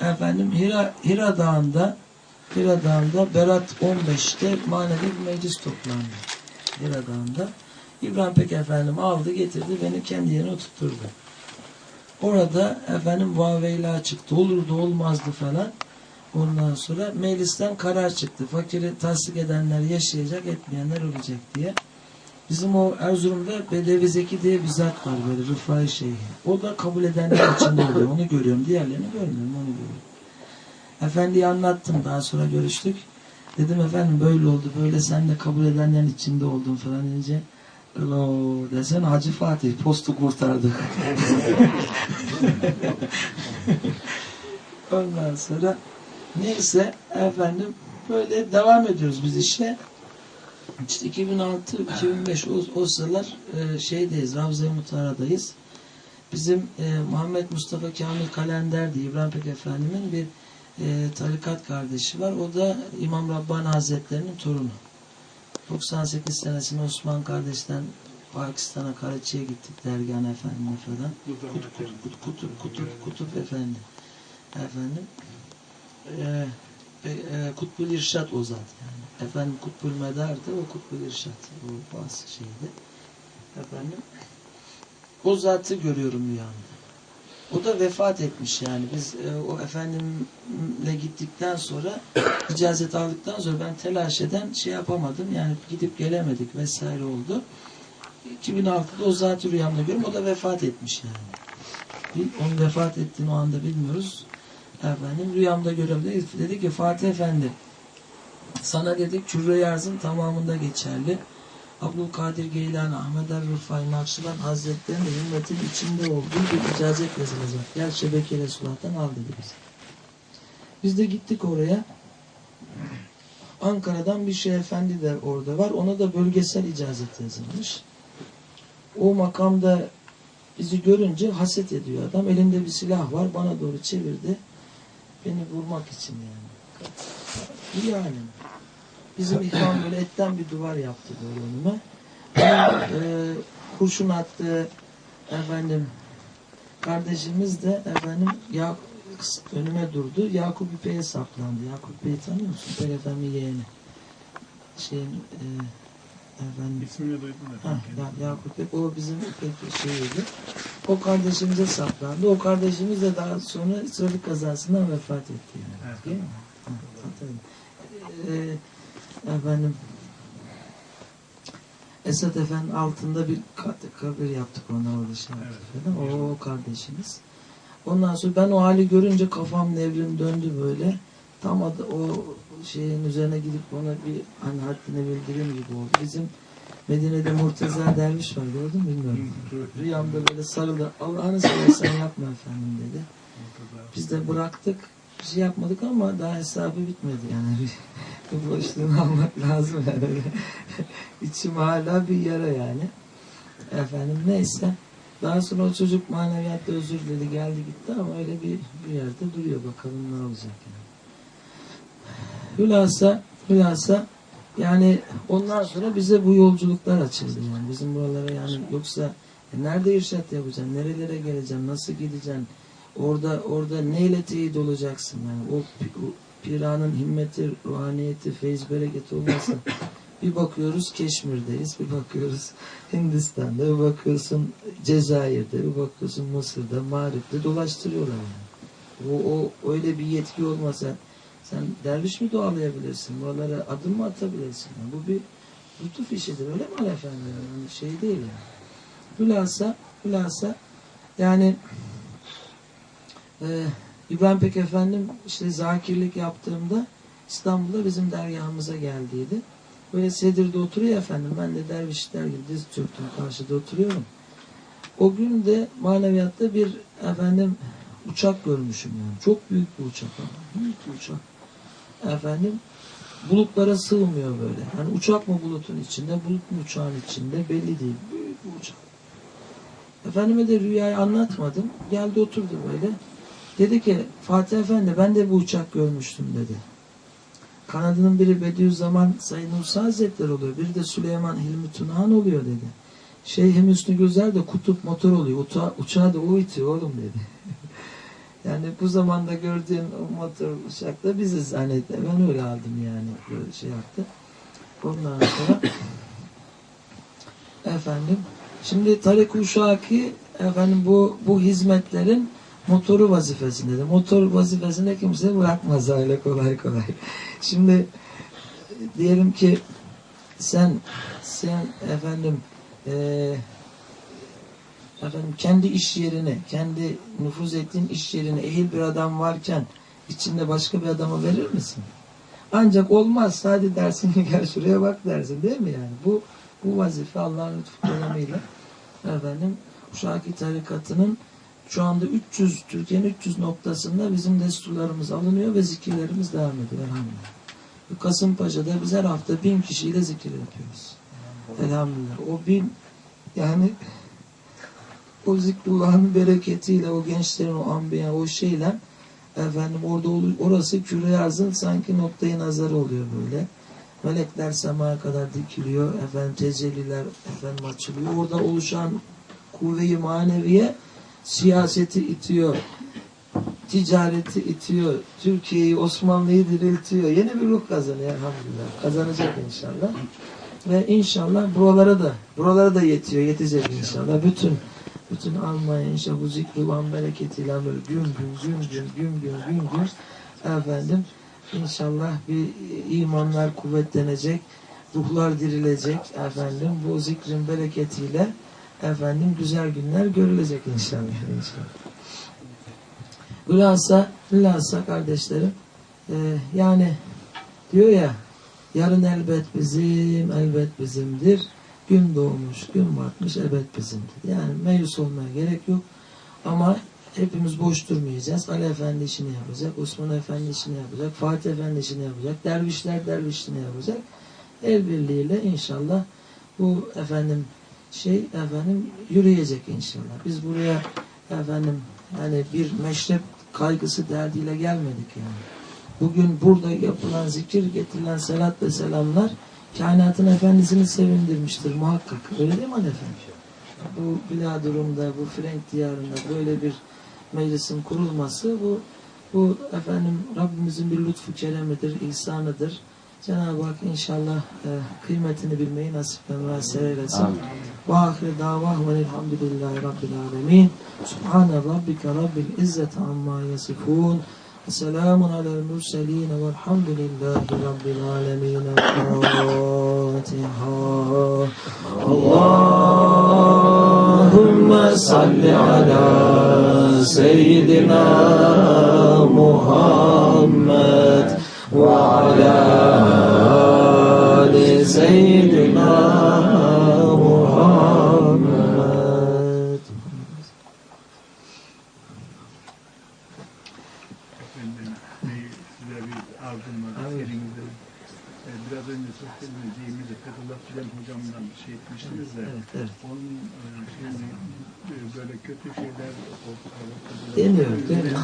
efendim Hira, Hira Dağı'nda Hira Dağı'nda Berat 15'te manevi bir meclis toplandı. Hira Dağı'nda. İbrahim Pek efendim aldı getirdi beni kendi yerine oturtturdu. Orada efendim Vaveyla çıktı. Olurdu olmazdı falan. Ondan sonra meclisten karar çıktı. Fakiri tasdik edenler yaşayacak, etmeyenler ölecek diye. Bizim o Erzurum'da Bedevi Zeki diye bir zat var böyle Rıfai Şeyhi. O da kabul edenler içinde oluyor. Onu görüyorum. Diğerlerini görmüyorum. Onu görüyorum. Efendiye anlattım. Daha sonra görüştük. Dedim efendim böyle oldu. Böyle sen de kabul edenlerin içinde oldun falan deyince Alo desen Hacı Fatih postu kurtardı. Ondan sonra neyse efendim böyle devam ediyoruz biz işe. İşte 2006-2005 o, o sıralar e, şeydeyiz, Ravza-i Mutara'dayız. Bizim e, Muhammed Mustafa Kamil Kalender diye İbrahim Pek Efendi'nin bir e, tarikat kardeşi var. O da İmam Rabbani Hazretleri'nin torunu. 98 senesinde Osman kardeşten Pakistan'a Karachi'ye gittik dergâhına efendime falan. Kutup, kutup, kutup, kutup, kutup efendi. Efendim. Ee, e, e, Kutbul İrşad o zat yani. Efendim Kutbul Medar'dı o Kutbul İrşad. O bazı şeydi. Efendim. O zatı görüyorum rüyamda. O da vefat etmiş yani. Biz e, o efendimle gittikten sonra icazet aldıktan sonra ben telaş eden şey yapamadım. Yani gidip gelemedik vesaire oldu. 2006'da o zatı rüyamda görüyorum. O da vefat etmiş yani. Onun vefat ettiğini o anda bilmiyoruz. Efendim rüyamda görüyorum. Dedi, ki Fatih Efendi sana dedi Kürre-i Arz'ın tamamında geçerli. Abdülkadir Geylani, Ahmet Er Rıfai, Nakşibend Hazretleri'nin de himmetin içinde olduğu bir icazet yazılacak. Gel şebeke Resulullah'tan al dedi bize. Biz de gittik oraya. Ankara'dan bir şey efendi de orada var. Ona da bölgesel icazet yazılmış. O makamda bizi görünce haset ediyor adam. Elinde bir silah var. Bana doğru çevirdi. Beni vurmak için yani. Alim. Bizim ikram böyle etten bir duvar yaptı böyle önüme. Onun, e, kurşun attı efendim kardeşimiz de efendim ya önüme durdu. Yakup İpek'e saplandı. Yakup İpek'i tanıyor musun? İpek Efendi yeğeni. Şeyin e, efendim İsmini duydum Ha, efendim. ya, Yakup Bey, o bizim pek şeyiydi. O kardeşimize saplandı. O kardeşimiz de daha sonra trafik kazasından vefat etti. Yani. Evet. Değil mi? Ha. Ee, efendim Esat Efendi altında bir ka- kabir yaptık ona orada şey yaptık Evet. falan. O, o kardeşimiz. Ondan sonra ben o hali görünce kafam nevrim döndü böyle. Tam adı, o şeyin üzerine gidip ona bir hani haddini bildirim gibi oldu. Bizim Medine'de Murteza derviş var gördün mü bilmiyorum. Rüyamda böyle sarıldı. Allah'ını seversen yapma efendim dedi. Biz de bıraktık. Bir şey yapmadık ama daha hesabı bitmedi yani. Bir boşluğunu almak lazım yani. İçim hala bir yara yani. Efendim neyse. Daha sonra o çocuk maneviyatta özür diledi geldi gitti ama öyle bir, bir yerde duruyor bakalım ne olacak yani. Hülasa, hülasa yani ondan sonra bize bu yolculuklar açıldı yani. Bizim buralara yani yoksa e, nerede irşat yapacaksın, nerelere geleceksin, nasıl gideceksin, orada orada neyle teyit olacaksın? Yani o, o piranın himmeti, ruhaniyeti, feyz bereketi olmazsa bir bakıyoruz Keşmir'deyiz, bir bakıyoruz Hindistan'da, bir bakıyorsun Cezayir'de, bir bakıyorsun Mısır'da, Mağrip'te dolaştırıyorlar yani. O, o öyle bir yetki olmasa sen derviş mi doğalayabilirsin? Buralara adım mı atabilirsin? Yani bu bir lütuf işidir. Öyle mi Ali Efendi? Yani şey değil yani. Hülasa, hülasa yani e, İbrahim Pek Efendim işte zakirlik yaptığımda İstanbul'da bizim dergahımıza geldiydi. Böyle sedirde oturuyor efendim. Ben de dervişler gibi diz çöktüm karşıda oturuyorum. O gün de maneviyatta bir efendim uçak görmüşüm yani. Çok büyük bir uçak ama. Büyük bir uçak. Efendim bulutlara sığmıyor böyle. Yani uçak mı bulutun içinde, bulut mu uçağın içinde belli değil. Büyük bir uçak. Efendime de rüyayı anlatmadım. Geldi oturdu böyle. Dedi ki Fatih Efendi ben de bu uçak görmüştüm dedi. Kanadının biri Bediüzzaman Sayın Musa Hazretleri oluyor. Biri de Süleyman Hilmi Tunahan oluyor dedi. Şeyh Hüsnü Güzel de kutup motor oluyor. Uça, uçağı da o itiyor oğlum dedi. Yani bu zamanda gördüğün motor uçakta biziz hani ben öyle aldım yani böyle şey yaptı. Ondan sonra efendim şimdi Tarık Uşaki efendim bu bu hizmetlerin motoru vazifesindedir. Motor vazifesinde kimse bırakmaz öyle kolay kolay. Şimdi diyelim ki sen sen efendim eee efendim kendi iş yerine, kendi nüfuz ettiğin iş yerine ehil bir adam varken içinde başka bir adama verir misin? Ancak olmaz. Hadi dersin gel şuraya bak dersin değil mi yani? Bu bu vazife Allah'ın lütfu keremiyle efendim Uşaki tarikatının şu anda 300 Türkiye'nin 300 noktasında bizim desturlarımız alınıyor ve zikirlerimiz devam ediyor elhamdülillah. Kasımpaşa'da biz her hafta bin kişiyle zikir yapıyoruz. Elhamdülillah. O bin yani o zikrullahın bereketiyle o gençlerin o ambiya o şeyle efendim orada orası küre arzın sanki noktayı nazarı oluyor böyle. Melekler semaya kadar dikiliyor. Efendim tecelliler efendim açılıyor. Orada oluşan kuvve-i maneviye siyaseti itiyor. Ticareti itiyor. Türkiye'yi, Osmanlı'yı diriltiyor. Yeni bir ruh kazanıyor elhamdülillah. Kazanacak inşallah. Ve inşallah buralara da buralara da yetiyor, yetecek inşallah. Bütün bütün Almanya inşallah bu zikrullahın bereketiyle böyle gün gün gün gün gün gün gün gün efendim inşallah bir imanlar kuvvetlenecek, ruhlar dirilecek efendim bu zikrin bereketiyle efendim güzel günler görülecek inşallah inşallah. Hülasa, hülasa kardeşlerim e, yani diyor ya yarın elbet bizim, elbet bizimdir. Gün doğmuş, gün batmış elbet bizimdir. Yani meyus olmaya gerek yok. Ama hepimiz boş durmayacağız. Ali Efendi işini yapacak, Osman Efendi işini yapacak, Fatih Efendi işini yapacak, dervişler dervişini yapacak. El birliğiyle inşallah bu efendim şey efendim yürüyecek inşallah. Biz buraya efendim yani bir meşrep kaygısı derdiyle gelmedik yani. Bugün burada yapılan zikir, getirilen selat ve selamlar kainatın efendisini sevindirmiştir muhakkak. Öyle değil mi Ali efendim? Bu biladurumda, bu Frenk diyarında böyle bir meclisin kurulması bu bu efendim Rabbimizin bir lütfu keremidir, ihsanıdır. Cenab-ı Hak inşallah e, kıymetini bilmeyi nasip ve müessir eylesin. Ve ahire davahum elhamdülillahi rabbil alemin. Subhane rabbike rabbil izzeti amma yasifun. سلام على المرسلين والحمد لله رب العالمين. الفاتحة. اللهم صل على سيدنا محمد وعلى آل سيدنا Benden bir- size bir arzum var. Evet. Elinizde. Ee, Biraz önce sohbet edeceğimizi Fethullah Gülen hocamdan şey etmiştiniz de Evet, evet. onun e, şimdi e, böyle kötü şeyler ortaya Deniyor, deniyor.